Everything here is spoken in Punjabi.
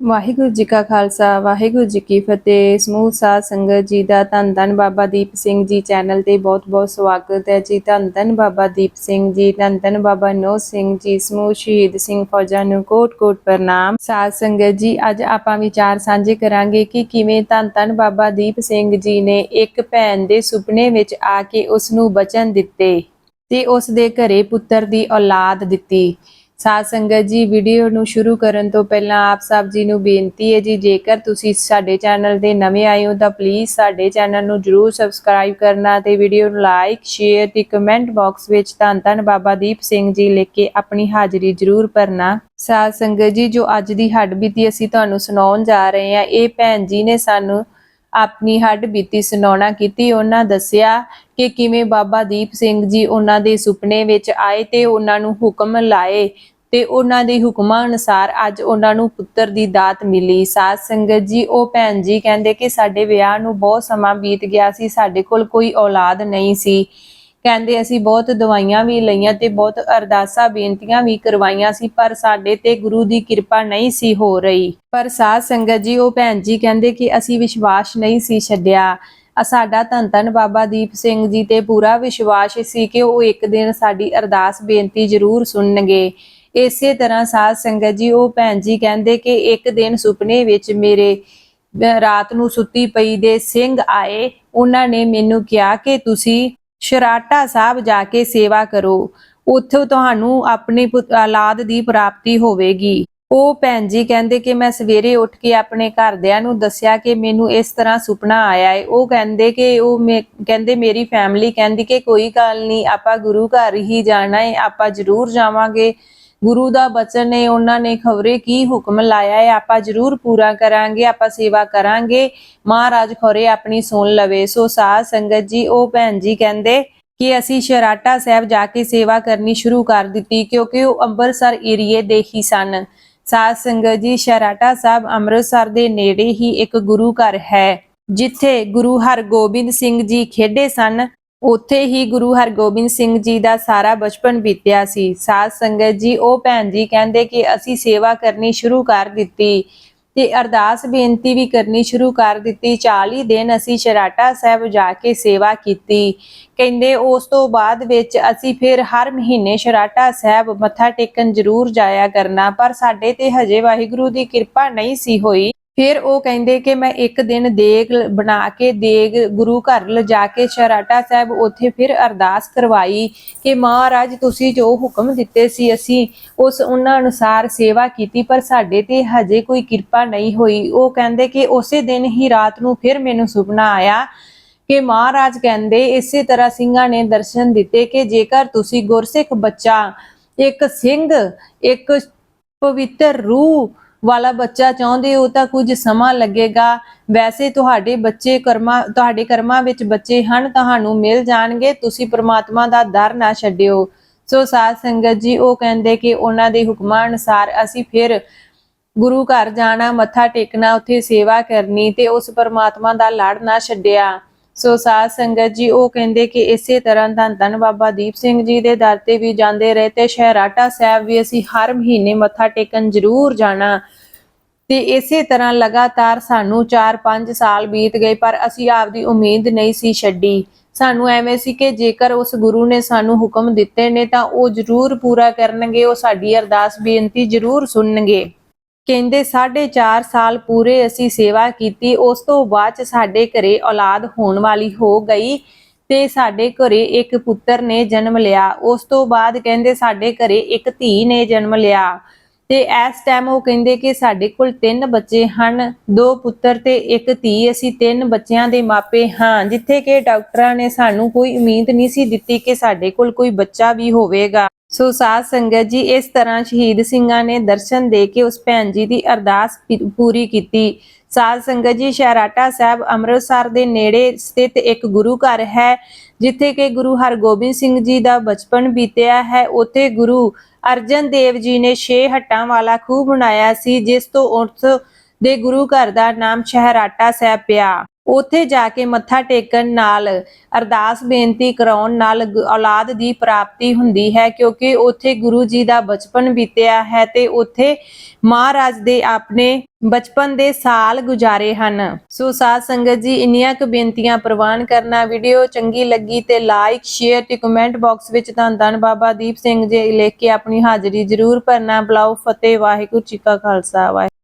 ਵਾਹਿਗੁਰੂ ਜੀ ਕਾ ਖਾਲਸਾ, ਵਾਹਿਗੁਰੂ ਜੀ ਕੀ ਫਤਿਹ। ਸਮੂਹ ਸਾਧ ਸੰਗਤ ਜੀ ਦਾ ਧੰਨ ਧੰਨ ਬਾਬਾ ਦੀਪ ਸਿੰਘ ਜੀ ਚੈਨਲ ਤੇ ਬਹੁਤ ਬਹੁਤ ਸਵਾਗਤ ਹੈ ਜੀ। ਧੰਨ ਧੰਨ ਬਾਬਾ ਦੀਪ ਸਿੰਘ ਜੀ, ਧੰਨ ਧੰਨ ਬਾਬਾ ਨੋ ਸਿੰਘ ਜੀ, ਸਮੂਹ ਸ਼ਹੀਦ ਸਿੰਘ ਫੌਜਾਂ ਨੂੰ ਕੋਟ ਕੋਟ ਪ੍ਰਣਾਮ। ਸਾਧ ਸੰਗਤ ਜੀ, ਅੱਜ ਆਪਾਂ ਵਿਚਾਰ ਸਾਂਝੇ ਕਰਾਂਗੇ ਕਿ ਕਿਵੇਂ ਧੰਨ ਧੰਨ ਬਾਬਾ ਦੀਪ ਸਿੰਘ ਜੀ ਨੇ ਇੱਕ ਭੈਣ ਦੇ ਸੁਪਨੇ ਵਿੱਚ ਆ ਕੇ ਉਸ ਨੂੰ ਬਚਨ ਦਿੱਤੇ ਤੇ ਉਸ ਦੇ ਘਰੇ ਪੁੱਤਰ ਦੀ ਔਲਾਦ ਦਿੱਤੀ। ਸਾਧ ਸੰਗਤ ਜੀ ਵੀਡੀਓ ਨੂੰ ਸ਼ੁਰੂ ਕਰਨ ਤੋਂ ਪਹਿਲਾਂ ਆਪ ਸਭ ਜੀ ਨੂੰ ਬੇਨਤੀ ਹੈ ਜੀ, ਜੇਕਰ ਤੁਸੀਂ ਸਾਡੇ ਚੈਨਲ ਦੇ ਨਵੇਂ ਆਏ ਹੋ ਤਾਂ ਪਲੀਜ਼ ਸਾਡੇ ਚੈਨਲ ਨੂੰ ਜਰੂਰ ਸਬਸਕ੍ਰਾਈਬ ਕਰਨਾ ਤੇ ਵੀਡੀਓ ਨੂੰ ਲਾਈਕ ਸ਼ੇਅਰ ਤੇ ਕਮੈਂਟ ਬਾਕਸ ਵਿੱਚ ਧੰਨ ਧੰਨ ਬਾਬਾ ਦੀਪ ਸਿੰਘ ਜੀ ਲਿਖ ਕੇ ਆਪਣੀ ਹਾਜ਼ਰੀ ਜਰੂਰ ਭਰਨਾ। ਸਾਧ ਸੰਗਤ ਜੀ, ਜੋ ਅੱਜ ਦੀ ਹੱਡ ਬੀਤੀ ਅਸੀਂ ਤੁਹਾਨੂੰ ਸੁਣਾਉਣ ਜਾ ਰਹੇ ਹਾਂ, ਇਹ ਭੈਣ ਜੀ ਨੇ ਸਾਨੂੰ ਆਪਣੀ ਹੱਡ ਬੀਤੀ ਸੁਣਾਉਣਾ ਕੀਤੀ, ਉਹਨਾਂ ਦੱਸਿਆ ਕਿ ਕਿਵੇਂ ਬਾਬਾ ਦੀਪ ਸਿੰਘ ਜੀ ਉਹਨਾਂ ਦੇ ਸੁਪਨੇ ਵਿੱਚ ਆਏ ਤੇ ਉਹਨਾਂ ਨੂੰ ਹੁਕਮ ਲਾਏ ਤੇ ਉਹਨਾਂ ਦੇ ਹੁਕਮਾਂ ਅਨੁਸਾਰ ਅੱਜ ਉਹਨਾਂ ਨੂੰ ਪੁੱਤਰ ਦੀ ਦਾਤ ਮਿਲੀ। ਸਾਧ ਸੰਗਤ ਜੀ, ਉਹ ਭੈਣ ਜੀ ਕਹਿੰਦੇ ਕਿ ਸਾਡੇ ਵਿਆਹ ਨੂੰ ਬਹੁਤ ਸਮਾਂ ਬੀਤ ਗਿਆ ਸੀ, ਸਾਡੇ ਕੋਲ ਕੋਈ ਔਲਾਦ ਨਹੀਂ ਸੀ। ਕਹਿੰਦੇ ਅਸੀਂ ਬਹੁਤ ਦਵਾਈਆਂ ਵੀ ਲਈਆਂ ਤੇ ਬਹੁਤ ਅਰਦਾਸਾਂ, ਬੇਨਤੀਆਂ ਵੀ ਕਰਵਾਈਆਂ ਸੀ, ਪਰ ਸਾਡੇ ਤੇ ਗੁਰੂ ਦੀ ਕਿਰਪਾ ਨਹੀਂ ਸੀ ਹੋ ਰਹੀ। ਪਰ ਸਾਧ ਸੰਗਤ ਜੀ, ਉਹ ਭੈਣ ਜੀ ਕਹਿੰਦੇ ਕਿ ਅਸੀਂ ਵਿਸ਼ਵਾਸ ਨਹੀਂ ਸੀ ਛੱਡਿਆ। ਸਾਡਾ ਧੰਨ ਧੰਨ ਬਾਬਾ ਦੀਪ ਸਿੰਘ ਜੀ ਤੇ ਪੂਰਾ ਵਿਸ਼ਵਾਸ ਸੀ ਕਿ ਉਹ ਇੱਕ ਦਿਨ ਸਾਡੀ ਅਰਦਾਸ, ਬੇਨਤੀ ਜ਼ਰੂਰ ਸੁਣਨਗੇ। ਇਸੇ ਤਰ੍ਹਾਂ ਸਾਧ ਸੰਗਤ ਜੀ, ਉਹ ਭੈਣ ਜੀ ਕਹਿੰਦੇ ਕਿ ਇੱਕ ਦਿਨ ਸੁਪਨੇ ਵਿੱਚ ਮੇਰੇ ਰਾਤ ਨੂੰ ਸੁੱਤੀ ਪਈ ਦੇ ਸਿੰਘ ਆਏ। ਉਹਨਾਂ ਨੇ ਮੈਨੂੰ ਕਿਹਾ ਕਿ ਤੁਸੀਂ ਸ਼ਰਾਟਾ ਸਾਹਿਬ ਜਾ ਕੇ ਸੇਵਾ ਕਰੋ। ਉੱਥੋਂ ਤੁਹਾਨੂੰ ਆਪਣੀ ਔਲਾਦ ਦੀ ਪ੍ਰਾਪਤੀ ਹੋਵੇਗੀ। ਉਹ ਭੈਣ ਜੀ ਕਹਿੰਦੇ ਕਿ ਮੈਂ ਸਵੇਰੇ ਉੱਠ ਕੇ ਆਪਣੇ ਘਰਦਿਆਂ ਨੂੰ ਦੱਸਿਆ ਕਿ ਮੈਨੂੰ ਇਸ ਤਰ੍ਹਾਂ ਸੁਪਨਾ ਆਇਆ ਹੈ ਉਹ ਕਹਿੰਦੇ ਕਿ ਉਹ ਮੇ- ਕਹਿੰਦੇ ਮੇਰੀ ਫੈਮਿਲੀ ਕਹਿੰਦੀ ਕਿ ਕੋਈ ਗੱਲ ਨਹੀਂ, ਆਪਾਂ ਗੁਰੂ ਘਰ ਹੀ ਜਾਣਾ ਏ, ਆਪਾਂ ਜ਼ਰੂਰ ਜਾਵਾਂਗੇ। ਗੁਰੂ ਦਾ ਬਚਨ ਨੇ, ਉਹਨਾਂ ਨੇ ਖਬਰੇ ਕੀ ਹੁਕਮ ਲਾਇਆ ਹੈ? ਆਪਾਂ ਜ਼ਰੂਰ ਪੂਰਾ ਕਰਾਂਗੇ, ਆਪਾਂ ਸੇਵਾ ਕਰਾਂਗੇ। ਮਹਾਰਾਜ ਖੋਰੇ ਆਪਣੀ ਸੁਣ ਲਵੇ। ਸੋ ਸਾਧ ਸੰਗਤ ਜੀ, ਉਹ ਭੈਣ ਜੀ ਕਹਿੰਦੇ ਕਿ ਅਸੀਂ ਸ਼ਰਾਟਾ ਸਾਹਿਬ ਜਾ ਕੇ ਸੇਵਾ ਕਰਨੀ ਸ਼ੁਰੂ ਕਰ ਦਿੱਤੀ, ਕਿਉਂਕਿ ਉਹ ਅੰਮ੍ਰਿਤਸਰ ਏਰੀਏ ਦੇ ਹੀ ਸਨ। ਸਾਧ ਸੰਗਤ ਜੀ, ਸ਼ਰਾਟਾ ਸਾਹਿਬ ਅੰਮ੍ਰਿਤਸਰ ਦੇ ਨੇੜੇ ਹੀ ਇੱਕ ਗੁਰੂ ਘਰ ਹੈ, ਜਿੱਥੇ ਗੁਰੂ ਹਰਗੋਬਿੰਦ ਸਿੰਘ ਜੀ ਖੇਡੇ ਸਨ। ਉੱਥੇ ਹੀ ਗੁਰੂ ਹਰਗੋਬਿੰਦ ਸਿੰਘ ਜੀ ਦਾ ਸਾਰਾ ਬਚਪਨ ਬੀਤਿਆ ਸੀ। ਸਾਧ ਸੰਗਤ ਜੀ, ਉਹ ਭੈਣ ਜੀ ਕਹਿੰਦੇ ਕਿ ਅਸੀਂ ਸੇਵਾ ਕਰਨੀ ਸ਼ੁਰੂ ਕਰ ਦਿੱਤੀ ਤੇ ਅਰਦਾਸ ਬੇਨਤੀ ਵੀ ਕਰਨੀ ਸ਼ੁਰੂ ਕਰ ਦਿੱਤੀ। 40 ਦਿਨ ਅਸੀਂ ਸ਼ਰਾਟਾ ਸਾਹਿਬ ਜਾ ਕੇ ਸੇਵਾ ਕੀਤੀ। ਕਹਿੰਦੇ ਉਸ ਤੋਂ ਬਾਅਦ ਵਿੱਚ ਅਸੀਂ ਫਿਰ ਹਰ ਮਹੀਨੇ ਸ਼ਰਾਟਾ ਸਾਹਿਬ ਮੱਥਾ ਟੇਕਣ ਜ਼ਰੂਰ ਜਾਇਆ ਕਰਨਾ, ਪਰ ਸਾਡੇ ਤੇ ਹਜੇ ਵਾਹਿਗੁਰੂ ਦੀ ਕਿਰਪਾ ਨਹੀਂ ਸੀ ਹੋਈ। ਫਿਰ ਉਹ ਕਹਿੰਦੇ ਕਿ ਮੈਂ ਇੱਕ ਦਿਨ ਦੇਗ ਬਣਾ ਕੇ ਦੇਗ ਗੁਰੂ ਘਰ ਲਿਜਾ ਕੇ ਸ਼ਰਾਟਾ ਸਾਹਿਬ ਉੱਥੇ ਫਿਰ ਅਰਦਾਸ ਕਰਵਾਈ ਕਿ ਮਹਾਰਾਜ, ਤੁਸੀਂ ਜੋ ਹੁਕਮ ਦਿੱਤੇ ਸੀ, ਅਸੀਂ ਉਸ ਉਹਨਾਂ ਅਨੁਸਾਰ ਸੇਵਾ ਕੀਤੀ, ਪਰ ਸਾਡੇ ਤੇ ਹਜੇ ਕੋਈ ਕਿਰਪਾ ਨਹੀਂ ਹੋਈ। ਉਹ ਕਹਿੰਦੇ ਕਿ ਉਸੇ ਦਿਨ ਹੀ ਰਾਤ ਨੂੰ ਫਿਰ ਮੈਨੂੰ ਸੁਪਨਾ ਆਇਆ ਕਿ ਮਹਾਰਾਜ ਕਹਿੰਦੇ, ਇਸੇ ਤਰ੍ਹਾਂ ਸਿੰਘਾਂ ਨੇ ਦਰਸ਼ਨ ਦਿੱਤੇ ਕਿ ਜੇਕਰ ਤੁਸੀਂ ਗੁਰਸਿੱਖ ਬੱਚਾ, ਇੱਕ ਸਿੰਘ, ਇੱਕ ਪਵਿੱਤਰ ਰੂਹ ਵਾਲਾ ਬੱਚਾ ਚਾਹੁੰਦੇ ਹੋ ਤਾਂ ਕੁਝ ਸਮਾਂ ਲੱਗੇਗਾ। ਵੈਸੇ ਤੁਹਾਡੇ ਬੱਚੇ ਕਰਮਾਂ, ਤੁਹਾਡੇ ਕਰਮਾਂ ਵਿੱਚ ਬੱਚੇ ਹਨ, ਤੁਹਾਨੂੰ ਮਿਲ ਜਾਣਗੇ। ਤੁਸੀਂ ਪ੍ਰਮਾਤਮਾ ਦਾ ਦਰ ਨਾ ਛੱਡਿਓ। ਸੋ ਸਾਧ ਸੰਗਤ ਜੀ, ਉਹ ਕਹਿੰਦੇ ਕਿ ਉਹਨਾਂ ਦੇ ਹੁਕਮਾਂ ਅਨੁਸਾਰ ਅਸੀਂ ਫਿਰ ਗੁਰੂ ਘਰ ਜਾਣਾ, ਮੱਥਾ ਟੇਕਣਾ, ਉੱਥੇ ਸੇਵਾ ਕਰਨੀ ਤੇ ਉਸ ਪਰਮਾਤਮਾ ਦਾ ਲੜ ਨਾ ਛੱਡਿਆ। ਸੋ ਸਾਧ ਸੰਗਤ ਜੀ, ਉਹ ਕਹਿੰਦੇ ਕਿ ਇਸੇ ਤਰ੍ਹਾਂ ਧੰਨ ਧੰਨ ਬਾਬਾ ਦੀਪ ਸਿੰਘ ਜੀ ਦੇ ਦਰ ਤੇ ਵੀ ਜਾਂਦੇ ਰਹੇ ਤੇ ਸ਼ਹਿਰਾਟਾ ਸਾਹਿਬ ਵੀ ਅਸੀਂ ਹਰ ਮਹੀਨੇ ਮੱਥਾ ਟੇਕਣ ਜ਼ਰੂਰ ਜਾਣਾ। ਤੇ ਇਸੇ ਤਰ੍ਹਾਂ ਲਗਾਤਾਰ ਸਾਨੂੰ 4-5 ਸਾਲ ਬੀਤ ਗਏ, ਪਰ ਅਸੀਂ ਆਪਦੀ ਉਮੀਦ ਨਹੀਂ ਸੀ ਛੱਡੀ। ਸਾਨੂੰ ਐਵੇਂ ਸੀ ਕਿ ਜੇਕਰ ਉਸ ਗੁਰੂ ਨੇ ਸਾਨੂੰ ਹੁਕਮ ਦਿੱਤੇ ਨੇ ਤਾਂ ਉਹ ਜ਼ਰੂਰ ਪੂਰਾ ਕਰਨਗੇ, ਉਹ ਸਾਡੀ ਅਰਦਾਸ ਬੇਨਤੀ ਜ਼ਰੂਰ ਸੁਣਨਗੇ। ਕਹਿੰਦੇ 4.5 ਸਾਲ ਪੂਰੇ ਅਸੀਂ ਸੇਵਾ ਕੀਤੀ, ਉਸ ਤੋਂ ਬਾਅਦ ਚ ਸਾਡੇ ਘਰੇ ਔਲਾਦ ਹੋਣ ਵਾਲੀ ਹੋ ਗਈ ਤੇ ਸਾਡੇ ਘਰੇ ਇੱਕ ਪੁੱਤਰ ਨੇ ਜਨਮ ਲਿਆ। ਉਸ ਤੋਂ ਬਾਅਦ ਕਹਿੰਦੇ ਸਾਡੇ ਘਰੇ ਇੱਕ ਧੀ ਨੇ ਜਨਮ ਲਿਆ ਤੇ ਇਸ ਟਾਈਮ ਉਹ ਕਹਿੰਦੇ ਕਿ ਸਾਡੇ ਕੋਲ ਤਿੰਨ ਬੱਚੇ ਹਨ, ਦੋ ਪੁੱਤਰ ਤੇ ਇੱਕ ਧੀ। ਅਸੀਂ ਤਿੰਨ ਬੱਚਿਆਂ ਦੇ ਮਾਪੇ ਹਾਂ, ਜਿੱਥੇ ਕਿ ਡਾਕਟਰਾਂ ਨੇ ਸਾਨੂੰ ਕੋਈ ਉਮੀਦ ਨਹੀਂ ਸੀ ਦਿੱਤੀ ਕਿ ਸਾਡੇ ਕੋਲ ਕੋਈ ਬੱਚਾ ਵੀ ਹੋਵੇਗਾ। ਸੋ ਸਾਧ ਸੰਗਤ ਜੀ, ਇਸ ਤਰ੍ਹਾਂ ਸ਼ਹੀਦ ਸਿੰਘਾਂ ਨੇ ਦਰਸ਼ਨ ਦੇ ਕੇ ਉਸ ਭੈਣ ਜੀ ਦੀ ਅਰਦਾਸ ਪੂਰੀ ਕੀਤੀ। ਸਾਧ ਸੰਗਤ ਜੀ, ਸ਼ਹਿਰਾਟਾ ਸਾਹਿਬ ਅੰਮ੍ਰਿਤਸਰ ਦੇ ਨੇੜੇ ਸਥਿਤ ਇੱਕ ਗੁਰੂ ਘਰ ਹੈ, ਜਿੱਥੇ ਕਿ ਗੁਰੂ ਹਰਗੋਬਿੰਦ ਸਿੰਘ ਜੀ ਦਾ ਬਚਪਨ ਬੀਤਿਆ ਹੈ। ਉੱਥੇ ਗੁਰੂ ਅਰਜਨ ਦੇਵ ਜੀ ਨੇ ਛੇ ਹੱਟਾਂ ਵਾਲਾ ਖੂਹ ਬਣਾਇਆ ਸੀ, ਜਿਸ ਤੋਂ ਉਸ ਦੇ ਗੁਰੂ ਘਰ ਦਾ ਨਾਮ ਸ਼ਹਿਰਾਟਾ ਸਾਹਿਬ ਪਿਆ। ਉੱਥੇ ਜਾ ਕੇ ਮੱਥਾ ਟੇਕਣ ਨਾਲ, ਅਰਦਾਸ ਬੇਨਤੀ ਕਰਾਉਣ ਨਾਲ ਔਲਾਦ ਦੀ ਪ੍ਰਾਪਤੀ ਹੁੰਦੀ ਹੈ, ਕਿਉਂਕਿ ਉੱਥੇ ਗੁਰੂ ਜੀ ਦਾ ਬਚਪਨ ਬੀਤਿਆ ਹੈ ਤੇ ਉੱਥੇ ਮਹਾਰਾਜ ਦੇ ਆਪਣੇ ਬਚਪਨ ਦੇ ਸਾਲ ਗੁਜ਼ਾਰੇ ਹਨ। ਸੋ ਸਾਧ ਸੰਗਤ ਜੀ, ਇੰਨੀਆਂ ਕੁ ਬੇਨਤੀਆਂ ਪ੍ਰਵਾਨ ਕਰਨਾ ਵੀਡੀਓ ਚੰਗੀ ਲੱਗੀ ਤੇ ਲਾਈਕ ਸ਼ੇਅਰ ਤੇ ਕਮੈਂਟ ਬਾਕਸ ਵਿੱਚ ਧੰਨ ਧੰਨ ਬਾਬਾ ਦੀਪ ਸਿੰਘ ਜੀ ਲਿਖ ਕੇ ਆਪਣੀ ਹਾਜ਼ਰੀ ਜ਼ਰੂਰ ਭਰਨਾ। ਬੁਲਾਓ, ਫਤਿਹ, ਵਾਹਿਗੁਰੂ ਜੀ ਕਾ ਖਾਲਸਾ ਵਾਹਿਗੁਰੂ